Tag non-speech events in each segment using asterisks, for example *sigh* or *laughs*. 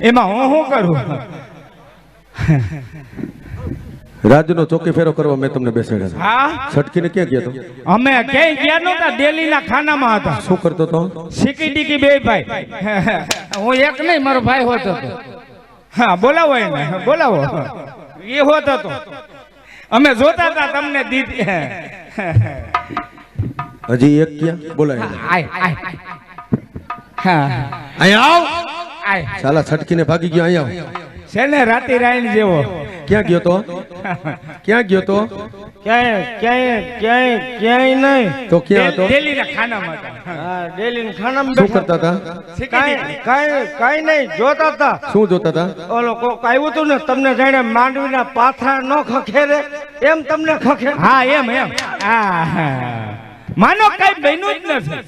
એમાં હું શું કરું? રાજનો ચોકી ફેરો કરવા મેં તમને બેસાડ્યા. હા? છટકીને ક્યાં ગયા તો અમે ક્યાંય ગયા નહોતા? દિલ્હીના ખાનામાં હતા. શું કરતો તો? સિકી ટીકી બે ભાઈ. હું એક નહીં મારો ભાઈ હોતો હતો. હા બોલાવો એને. બોલાવો. એ હોતો હતો. અમે જોતા હતા તમને દીદી હજી એક ક્યાં? બોલાય. આય આય. હા. અહીંયા આવ. આય. સાલા છટકીને ભાગી ગયો અહીંયા આવ. છે ને રાતી રાઈન જેવો? ક્યાં ગયો તો? ક્યાં ગયો તો? ક્યાંય ક્યાંય ક્યાંય ક્યાંય નહીં. તો ક્યાં હતો? દિલ્હીના ખાનામાં હતા. હા ડેલી ખાનામાં શું કરતા હતા? કાંઈ. કાંઈ કાંઈ નહીં જોતા હતા. શું જોતા હતા? ઓલો કોક આવ્યું તું ને તમને જાણે માંડવીના પાથરા ન ખખેરે? એમ તમને ખખે? હા એમ એમ. હા હા. માનો કઈ બન્યું જ નથી.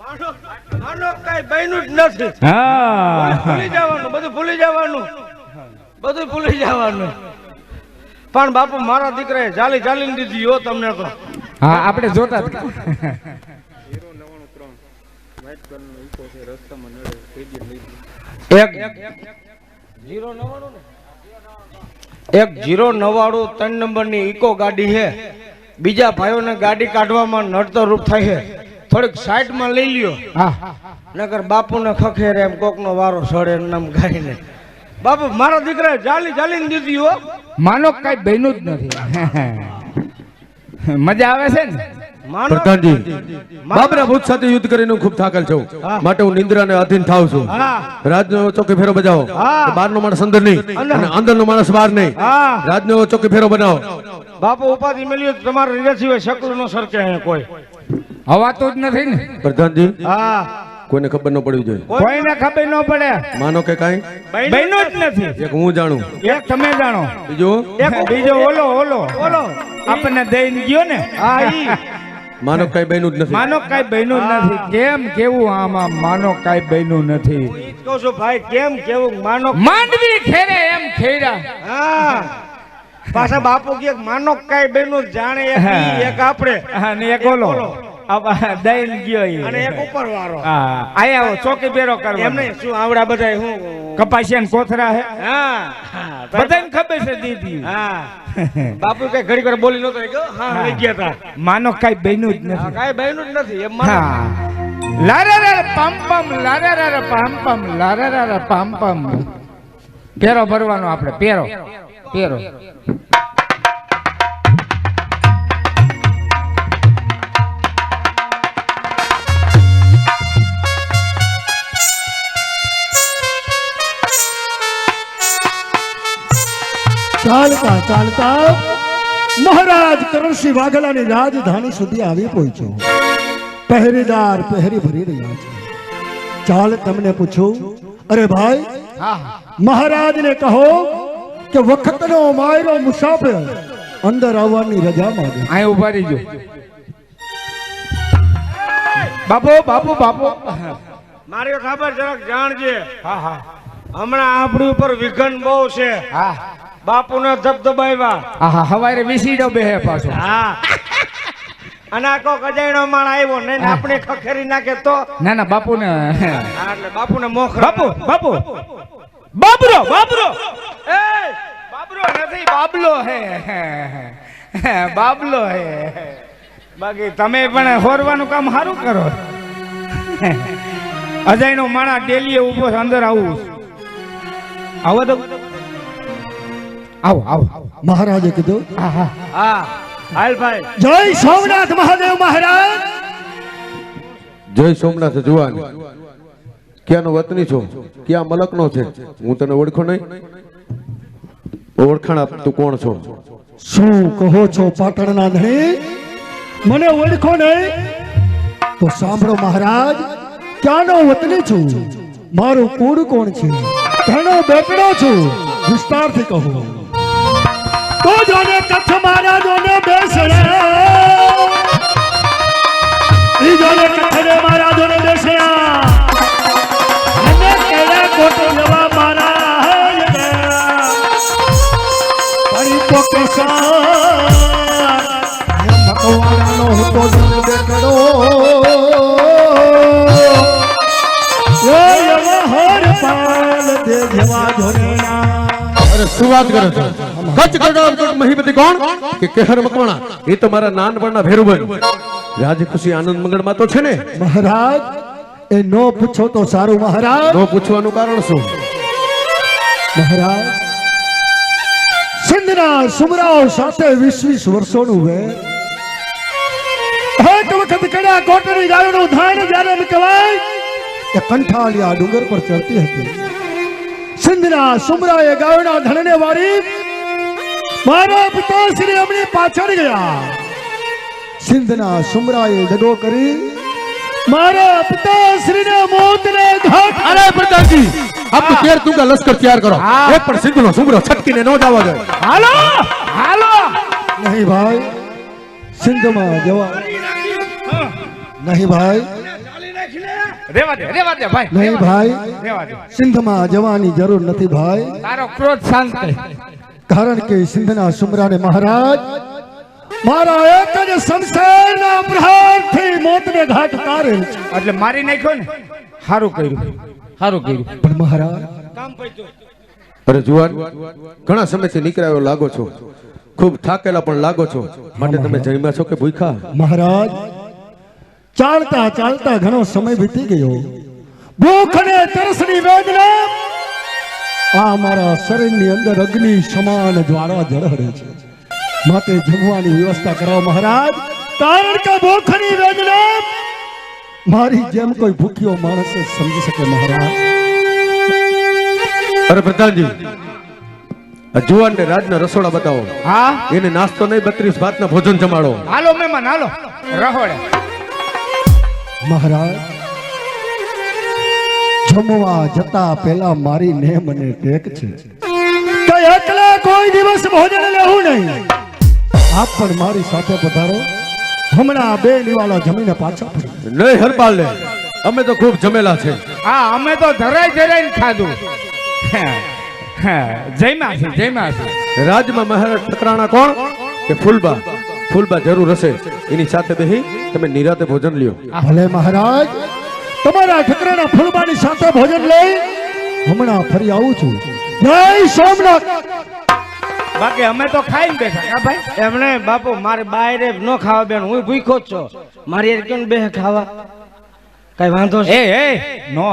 માનો માનો કઈ બન્યું જ નથી. હા. ભૂલી જવાનું બધું ભૂલી જવાનું. બધું ભૂલી જવાનું. પણ બાપુ મારા દીકરાએ ચાલી જાલી દીધી હો તમને તો. હા આપણે જોતા એક જીરો નવાણું ને એક જીરો નવાણું ત્રણ નંબરની ઇકો ગાડી છે. બીજા ભાઈઓને ગાડી કાઢવામાં નડતર રૂપ થાય છે. થોડીક સાઈડમાં લઈ લ્યો. હા. નકર બાપુને ખખેરે એમ કોકનો વારો સડે એમ નામ ગાઈને બાપુ મારા દીકરા જાલી ચાલીને દીધી હો. માનો કઈ બહેનું જ નથી. મજા આવે છે ને? પ્રધાનજી બાબરા ભૂત સાથે યુદ્ધ કરીને હું ખૂબ થાકલ છું. માટે હું નિંદ્રાને અધીન થાવ છું. રાજનો ચોકી ફેરો બજાવો. હા. બહાર માણસ અંદર નહીં. અને અંદર માણસ બહાર નહીં. હા. રાજનો ચોકી ફેરો બનાવો. બાપુ ઉપાધિ મેળ્યો તમારે સિવાય શકલ નો સરકે અહીંયા કોઈ. હવાતું જ નથી ને. પ્રધાનજી હા. કોઈને ખબર ન પડવી જોઈએ. કોઈને ખબર ન પડે. માનો કે કાંઈ? બહેનો જ નથી. એક હું જાણું. એક તમે જાણો. બીજું? બીજો ઓલો ઓલો ઓલો આપણને દઈને ગયો ને. હા ઈ. માનો કઈ બન્યું જ નથી. માનો કઈ બન્યું જ નથી. કેમ કેવું આમાં માનો કઈ બન્યું નથી? કહું છું ભાઈ કેમ કેવું માનો માંડવી ખેરે એમ ખેરા હા. પાછા બાપુ કે માનો કાઈ બેનું જાણે એક એક આપણે. અને એક ઓલો દઈને ગયો અને એક ઉપર વાળો હા આયા ચોકી બેરો કરવા શું આવડા બધા હું કપાસિયા ને કોથરા હે? હા. બધાને ખબર છે દીદી. હા. બાપુ કઈ ઘડી વાર બોલી નતો ગયો હા લઈ ગયા હતા માનો કઈ બહેનું જ નથી. કઈ બહેનું જ નથી. એમ માનો. લારા પમ પમ લારા પમ પમ લારા પમ પમ. પેરો ભરવાનો આપણે પેરો. પેરો. ચાલતા ચાલતા મહારાજ કરણસિંહ વાઘેલાની રાજધાની સુધી આવી પહોંચ્યો. પહેરેદાર પહેરી ભરી રહ્યા છે. ચાલ તમને પૂછું અરે ભાઈ મહારાજને કહો કે વખતનો માયરો મુસાફર અંદર આવવાની રજા માંગે. અહીં ઊભા રહીજો. બાપુ બાપુ બાપુ. મારી ખબર જરાક જાણજે. હા હા. હમણાં આપણી ઉપર વિઘન બહુ છે. હા. બાપુને ધબધબાવ્યા આહા હવારે વિસીડો બેહે પાછો. હા. અને આ કોક અજાણ્યો માણ આવ્યો ને આપણે ખખેરી નાખે તો? ના ના બાપુને હા, એટલે બાપુને મોખ બાપુ બાપુ. બાબરો બાબરો. એ બાબરો નથી બાબલો હે બાબલો હે બાકી તમે પણ હોરવાનું કામ સારું કરો. અજયનો માણા ડેલીએ ઊભો અંદર આવું આવો તો આવો આવો. મહારાજે કીધું હા હા. હા હાલ ભાઈ. જય સોમનાથ મહાદેવ મહારાજ. જય સોમનાથ જુવાન. ક્યાંનો વતની છો? ક્યાં મલકનો છે? હું તને ઓળખો નહીં? ઓળખાણ આપ તું કોણ છો? શું કહો છો પાટણના ધણી? મને ઓળખો નહીં? તો સાંભળો મહારાજ ક્યાંનો વતની છું? મારું કુળ કોણ છે? ઘણો બેટડો છું. વિસ્તારથી કહું. તો જોને કચ્છ મારા જોને બેસડે. ઈ જોને કચ્છ મારા જોને બેસડ્યા અને કેળા કોટ લેવા મારા હાય તો પોકેશા ભગવાનનો હતો જન શું વાત કરો છો. કચ્છ ગઢડા મહીપતિ કોણ? કે કેહર મકવાણા? એ તો મારા નાનપણના ભેરુબન રાજ ખુશી આનંદ મંગળમાં તો છે ને? મહારાજ એ નો પૂછો તો સારું મહારાજ. નો પૂછવાનું કારણ શું? મહારાજ સિંધના સુમરાઓ સાથે વીસ વીસ વર્ષોનું વે. એક વખત કડા કોટની ગાયોનું ધાન જ્યારે એ કંઠાલિયા ડુંગર પર ચડતી હતી. સિંધના સુમરાએ ગાયોના ધણને વારી મારા પિતાશ્રી એમની પાછળ ગયા. સિંધના સુમરાએ દગો કરી મારા પિતાશ્રીને મોતને ઘાટ અરે પ્રતાપજી આપ તો કેર તુંગા લશ્કર તૈયાર કરો. એક પણ સિંધનો સુમરો છટકીને ન જવા દે. હાલો હાલો. નહીં ભાઈ સિંધમાં જવા. નહીં ભાઈ રેવા દે રેવા દે ભાઈ નહીં ભાઈ રેવા દે. સિંધમાં જવાની જરૂર નથી ભાઈ. તારો ક્રોધ શાંત કારણ કે સિંધના સુમરાને મહારાજ મારા એક જ શમશેરના પ્રહારથી મોતને ઘાટ ઉતારેલ એટલે મારી નાખ્યો ને? સારું કર્યું. સારું કર્યું. પણ મહારાજ અરે જુવાન ઘણા સમયથી નીકળાયો લાગો છો. ખૂબ થાકેલા પણ લાગો છો. માટે તમે જમ્યા છો કે ભૂખા મહારાજ ચાલતા ચાલતા ઘણો સમય વીતી ગયો. ભૂખ અને તરસની વેદના આ મારા શરીરની અંદર અગ્નિ સમાન જ્વાળા જળહરે છે. માટે જમવાની વ્યવસ્થા કરાવો મહારાજ કારણ કે ભૂખની વેદના મારી જેમ કોઈ ભૂખ્યો માણસ જ સમજી શકે મહારાજ. અરે પ્રધાનજી આ જુવાનને રાજના રસોડા બતાવો. હા? એને નાસ્તો નહીં બત્રીસ ભાતના ભોજન જમાડો. હાલો મહેમાન હાલો. રહોડે. મહારાજ. જમવા જતા પહેલા મારી નેમ અને ટેક છે. કે એકલા કોઈ દિવસ ભોજન લેવું નહીં. આપ પણ મારી સાથે પધારો. હમણાં બે નિવાળા જમીને પાછા નહીં હરપાલ લે અમે તો ખૂબ જમેલા છે. હા અમે તો ધરાય ધરાઈને ખાધું. જયમાં છે જયમાં છે. રાજમાં મહારાજ ઠકરાણા કોણ? કે ફૂલબા? ફૂલબા જરૂર હશે. એની સાથે બેહી તમે નિરાતે ભોજન લ્યો. ભલે મહારાજ તમારા ઠકરાના ફૂલબાની સાથે ભોજન લઈ હમણાં ફરી આવું છું. જય સોમનાથ! બાકી અમે તો ખાઈને બેઠા હા ભાઈ? એમણે બાપુ મારે બાયરે ન ખાવા બેન હું ભૂખો જ છો. મારી કેમ બે ખાવા? કઈ વાંધો છે? એ એ નો.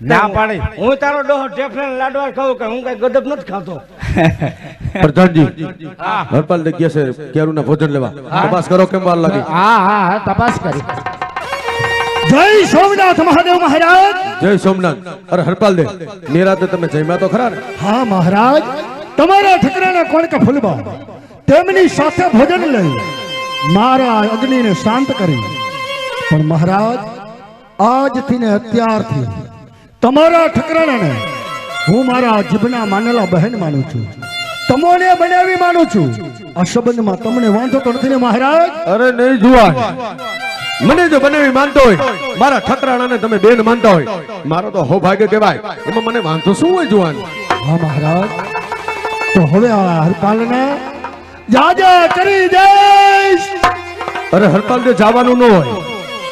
ના પાડી. હું તારો ડોહો ટેફને લાડવા ખાવ કે હું કઈ ગદબ નથી ખાતો? *laughs* પ્રધાનજી હરપાલ ને ગયા છે કેરુના ભોજન લેવા. તપાસ કરો કેમ વાર લાગી? હા હા હા તપાસ કરી. જય સોમનાથ મહાદેવ મહારાજ. જય સોમનાથ. અરે હરપાલ દે નિરાતે તમે જયમાં તો ખરા ને? હા મહારાજ. તમારા ઠકરાના કોણ કે ફૂલબા તેમની સાથે ભોજન લઈ મારા અગ્નિને શાંત કરી. પણ મહારાજ આજથી ને અત્યારથી તમારા ઠકરાણાને હું મારા જીભના માનેલા બહેન માનું છું. તમોને બનાવી માનું છું. આ સંબંધમાં તમને વાંધો તો નથી ને મહારાજ? અરે નહીં જુવાન. મને જો બનાવી માનતો હોય મારા ઠકરાણાને તમે બેન માનતા હોય મારો તો સૌભાગ્ય કહેવાય. એમાં મને વાંધો શું હોય જુવાન? હા મહારાજ. તો હવે આ હરપાલને જાજા કરી દઈશ. અરે હરપાલ દે જવાનું ન હોય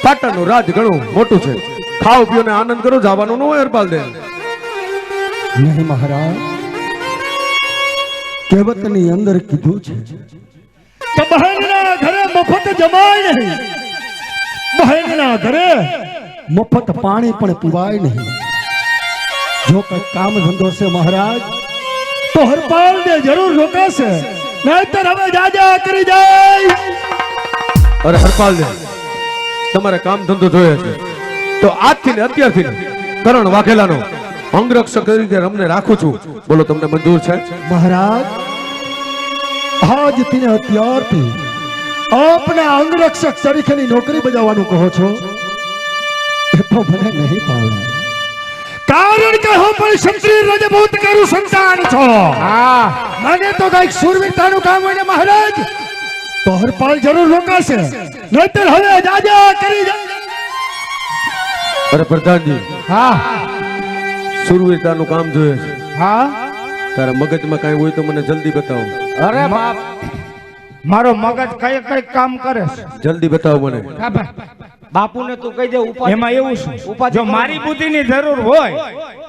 પાટણનું રાજ ઘણું મોટું છે. ખાઓ પીઓ ને આનંદ કરો જવાનું ન હોય હરપાલ દે નહીં મહારાજ કહેવતની અંદર કીધું છે કે બહેનના ઘરે મફત જમાય નહીં. બહેનના ઘરે મફત પાણી પણ પીવાય નહીં. જો કઈ કામ ધંધો છે મહારાજ તો હરપાલ ને જરૂર રોકાશે. નહીતર હવે જાજા કરી જાય. અરે હરપાલ દે તમારે કામ ધંધો જોઈએ છે. તો આજથી ને અત્યારથી કરણ વાઘેલાનો અંગરક્ષક તરીકે અમને રાખું છું. બોલો તમને મંજૂર છે? મહારાજ આજથી ને અત્યારથી આપને અંગરક્ષક તરીકેની નોકરી બજાવવાનું કહો છો? એ તો મને નહીં પાવે કારણ કે હું પણ ક્ષત્રિય રજપૂત કરું સંતાન છો. હા. મને તો કંઈક સુરવીરતાનું કામ હોય ને મહારાજ તો હરપાલ જરૂર રોકાશે. નહીતર હવે જાજા કરી જાય અરે પ્રધાનજી. હા. સુરવીરતાનું કામ જોઈએ છે. હા? તારા મગજમાં કાંઈ હોય તો મને જલ્દી બતાવો. અરે બાપ. મારો મગજ કઈ કઈ કામ કરે છે? જલ્દી બતાવો મને. બાપુને તું કહી દે ઉપાધિ એમાં એવું શું ઉપાધિ જો. મારી બુદ્ધિની જરૂર હોય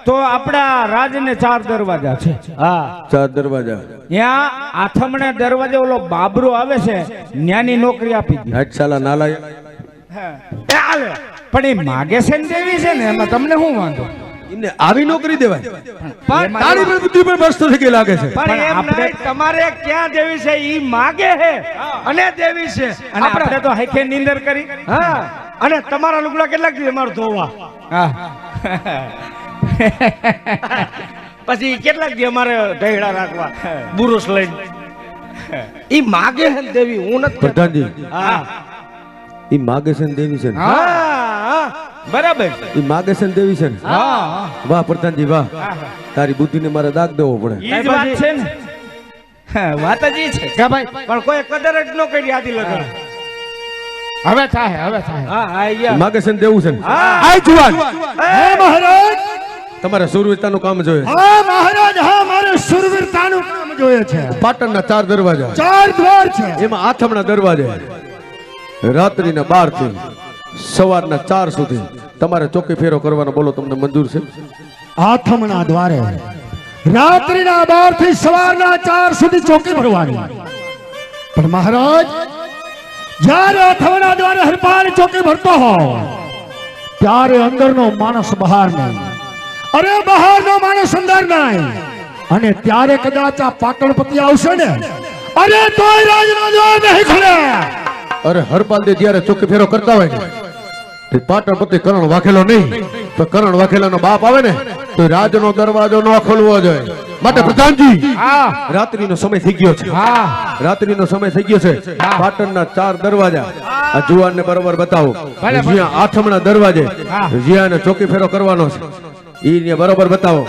તો આપણા રાજને ચાર દરવાજા છે. હા. ચાર દરવાજા. ત્યાં આથમણે દરવાજે ઓલો બાબરો આવે છે ન્યાની નોકરી આપી દે. હા સાલા નાલા એ હાલે. પણ એ માગે છે ને દેવી છે ને એમાં તમને શું વાંધો? એને આવી નોકરી દેવાય. પણ તારી પણ બુદ્ધિ પણ મસ્ત થઈ ગઈ લાગે છે? પણ પણ એમ નહીં, તમારે ક્યાં દેવી છે? ઈ માગે છે. અને દેવી છે. અને આપણે તો હાઈખે નીંદર કરી. હા. અને તમારા લુગડા કેટલાક દી અમારે ધોવા. હા. પછી કેટલાક દી અમારે ઢેડા રાખવા. બુરુસ લઈને. ઈ માગે છે દેવી હું નથી પ્રધાનજી. હા. ઈ માગે છે દેવી છે હા. હા. બરાબર. ઈ માગેશન દેવી છે ને? હા. વાહ પ્રધાનજી વાહ. તારી બુદ્ધિને મારે દાગ દેવો પડે. એ જ વાત છે ને. હા, વાત જ છે. કે ભાઈ. પણ કોઈ કદર જ ન કરી આદિ લગન. હવે થાય હવે થાય. હા આયા યાર માગે છે ને દેવું છે ને? હા. જુવાન. હે મહારાજ. તમારે સુરવીરતાનું કામ જોઈએ. હા મહારાજ હા મારે સુરવીરતાનું કામ જોઈએ છે. પાટણના ચાર દરવાજા. ચાર દ્વાર છે. એમાં આથમણા દરવાજા. રાત્રિના બારથી સવારના ચાર સુધી તમારે ચોકી ફેરો કરવાનો બોલો તમને મંજૂર છે? આથમણા દ્વારે રાત્રિના બારથી સવારના ચાર સુધી ચોકી ભરવાની. પણ મહારાજ જ્યારે આથમણા દ્વારે હરપાલ ચોકી ભરતો હોય ત્યારે અંદરનો માણસ બહાર નહીં. અરે બહારનો માણસ અંદર નહીં. અને ત્યારે કદાચ આ પાટણપતિ આવશે ને અરે તોય રાજનો દ્વાર નહીં ખુલે. અરે હરપાલ દે જ્યારે ચોકી ફેરો કરતા હોય ને પાટણપતિ કરણ વાઘેલો નહીં તો કરણ વાઘેલાનો બાપ આવે ને તો રાજનો દરવાજો ન ખોલવો જોઈએ. માટે પ્રધાનજી રાત્રિનો સમય થઈ ગયો છે. રાત્રિનો સમય થઈ ગયો છે. પાટણના ચાર દરવાજા આ જુવાનને બરોબર બતાવો. જ્યાં આઠમના દરવાજે. જ્યાં ચોકી ફેરો કરવાનો છે. ઈ બરોબર બતાવો.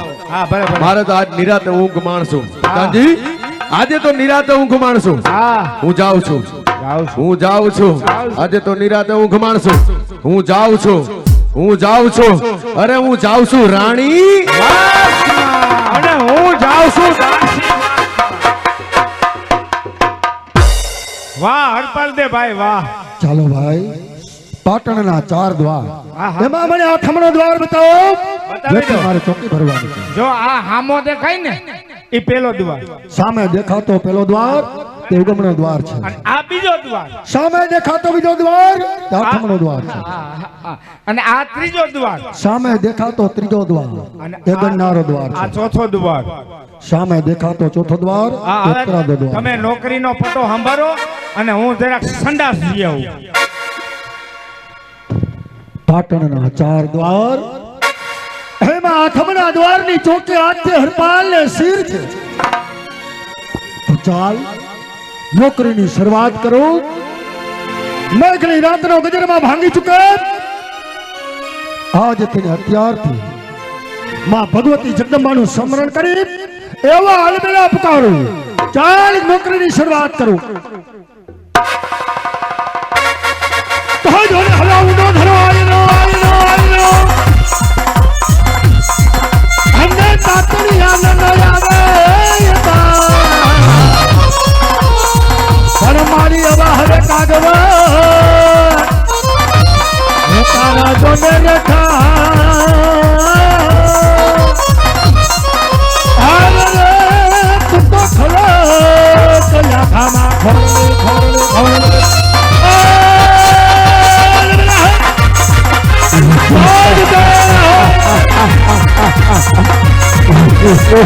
મારે તો આજ નિરાતે ઊંઘ માણસું પ્રધાનજી આજે તો નિરાતે ઊંઘ માણસું હું જાઉં છું. હું જાઉં છું. આજે તો નિરાતે ઊંઘ માણશું હું જાઉં છું. હું જાઉં છું. અરે હું જાઉં છું રાણી. અને હું જાઉં છું વાહ હરપાલ દે ભાઈ વાહ. ચાલો ભાઈ પાટણના ચાર દ્વાર. એમાં મને આઠમણો દ્વાર બતાવો. બતાવી મારે ચોકી ભરવાની છે. જો આ હામો દેખાય ને એ પેલો દ્વાર. સામે દેખાતો પેલો દ્વાર. તે દ્વાર છે. અને આ બીજો દ્વાર. સામે દેખાતો બીજો દ્વાર તે દ્વાર છે. અને આ ત્રીજો દ્વાર. સામે દેખાતો ત્રીજો દ્વાર અને તે ગણનારો દ્વાર આ ચોથો દ્વાર. સામે દેખાતો ચોથો દ્વાર ઉત્તરાધો દ્વાર. તમે નોકરીનો પટો સંભાળો અને હું જરાક સંડાસ જઈ આવું. પાટણના ચાર દ્વાર. એમાં આઠમના દ્વારની ચોકે આજે હરપાલ ને શિર છે. ચાલ. નોકરીની શરૂઆત કરો. મેઘની રાતનો ગજરમાં ભાંગી ચૂકે. આજથી ને અત્યારથી માં ભગવતી જગદંબાનું સ્મરણ કરી એવા અલબેલા પુકારું. ચાલ નોકરીની શરૂઆત કરું. জয়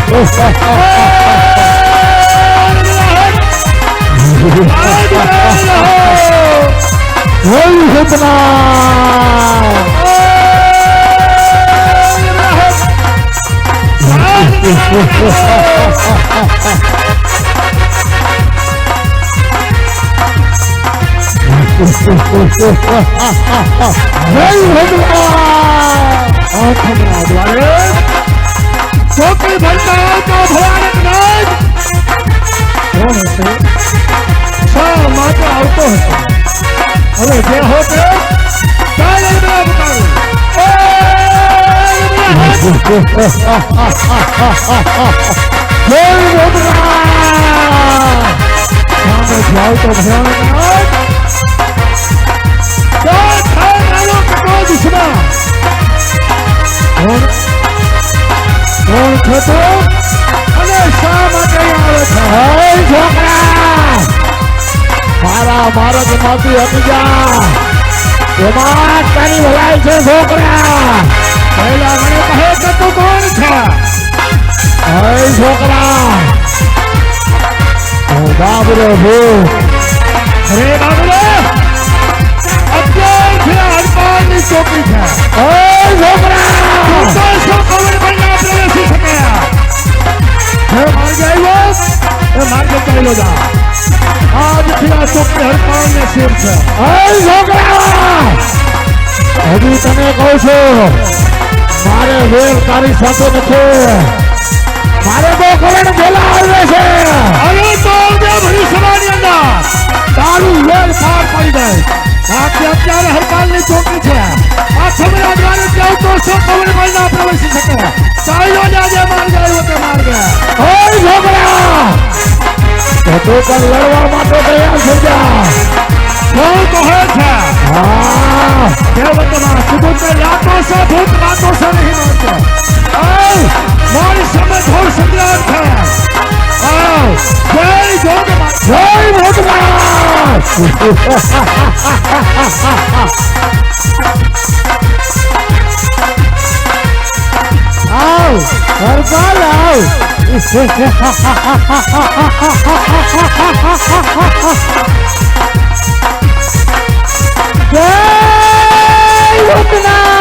ভগবান ભણતા હોય તો ભયાનક નાજ કોણ હશે શા માટે આવતો હશે હવે જે હો તે ચાલ એ બધા બતાવું એ જય ભગવાન સામેથી આવતો ભયાનક નાજ જય દુશ્મન કોણ કોણ છે તું અને શા માટે અહીં આવે છે છોકરા મારા માર્ગમાંથી હટી જા એમાં તારી ભલાઈ છે છોકરા પહેલા મને કહે કે તું કોણ છે હે છોકરા હું બાબરો છું અરે બાબરો અત્યારથી હડપાળની ચોકી છે હે છોકરા માર્ગે આવ્યો એ માર્ગે ચાલ્યો જા. આજથી આ ચોકી હડપાળને શિર છે. હજી તને કહું છું, મારે વેર તારી સાથે નથી. મારે બહુ કરણ ભેલા આવે છે. અરે તો આવજે ભવિષ્યની અંદર. તારું વેર પાર પડી જાય. બાકી અત્યારે હરપાલની ચોકી છે. આ સમય દ્વારે જાવ તો શું ખબર પણ પ્રવેશી શકે ચાલ્યો જાજે. તો તું પણ લડવા માટે તૈયાર થઈ જા કોણ કહે છે હા કહેવતમાં સુગુંદર યાતો સે ભૂત વાતો સે નહીં માનતો આવ મારી સામે ઘોર સંગ્રામ છે આવ જય જોગમાં જય ભગવાન આવ હરપાલ આવ જય ઉતનાય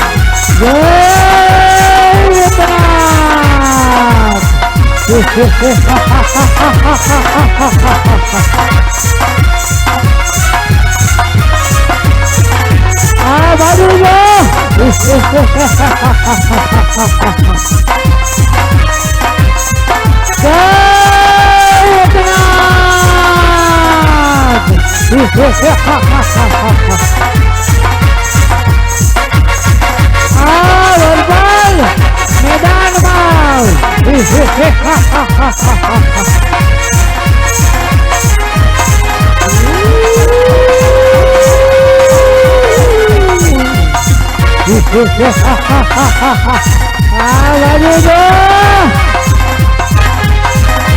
આ બાજુ આ બાજુ જો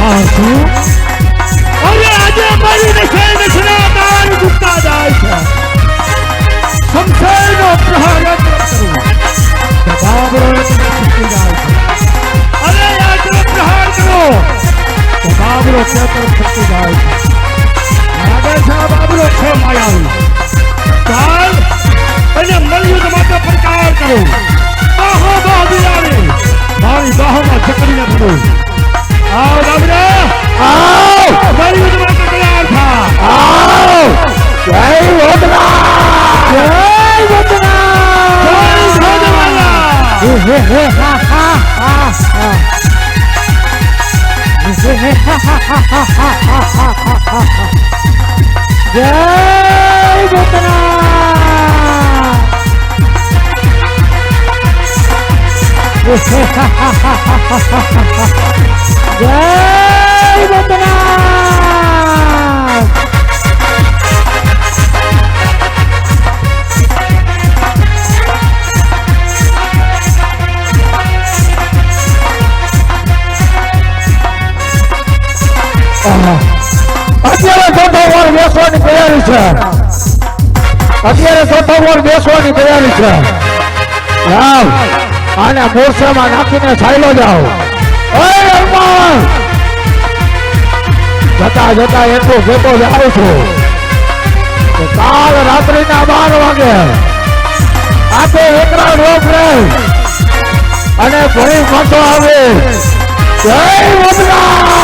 આ શું અરે આજે મારી નશે કરો તો બાબરો તે તો ફટી જાય રાજા છે આ બાબરો છે માયાવી કાલ અને મલયુદ્ધ માટે પ્રચાર કરો બાહ બિલાડી મારી બાહોમાં ચકડીને ભરો આવ બાબરા આવ મલયુદ્ધ માટે તૈયાર થા આવ જય વડલા જય વડલા જય જય વોદરા જય વંદના બેસવાની તૈયારી છે. અત્યારે ચોથો વાર બેસવાની તૈયારી છે. આને મોરસામાં નાખીને સાયલો જાઓ. જતા જતા એટલું કહેતો જાઉં છું. કાલ રાત્રિના બાર વાગે આખે એકરા રોપ રે. અને ફરી પાછો આવે જય વદના!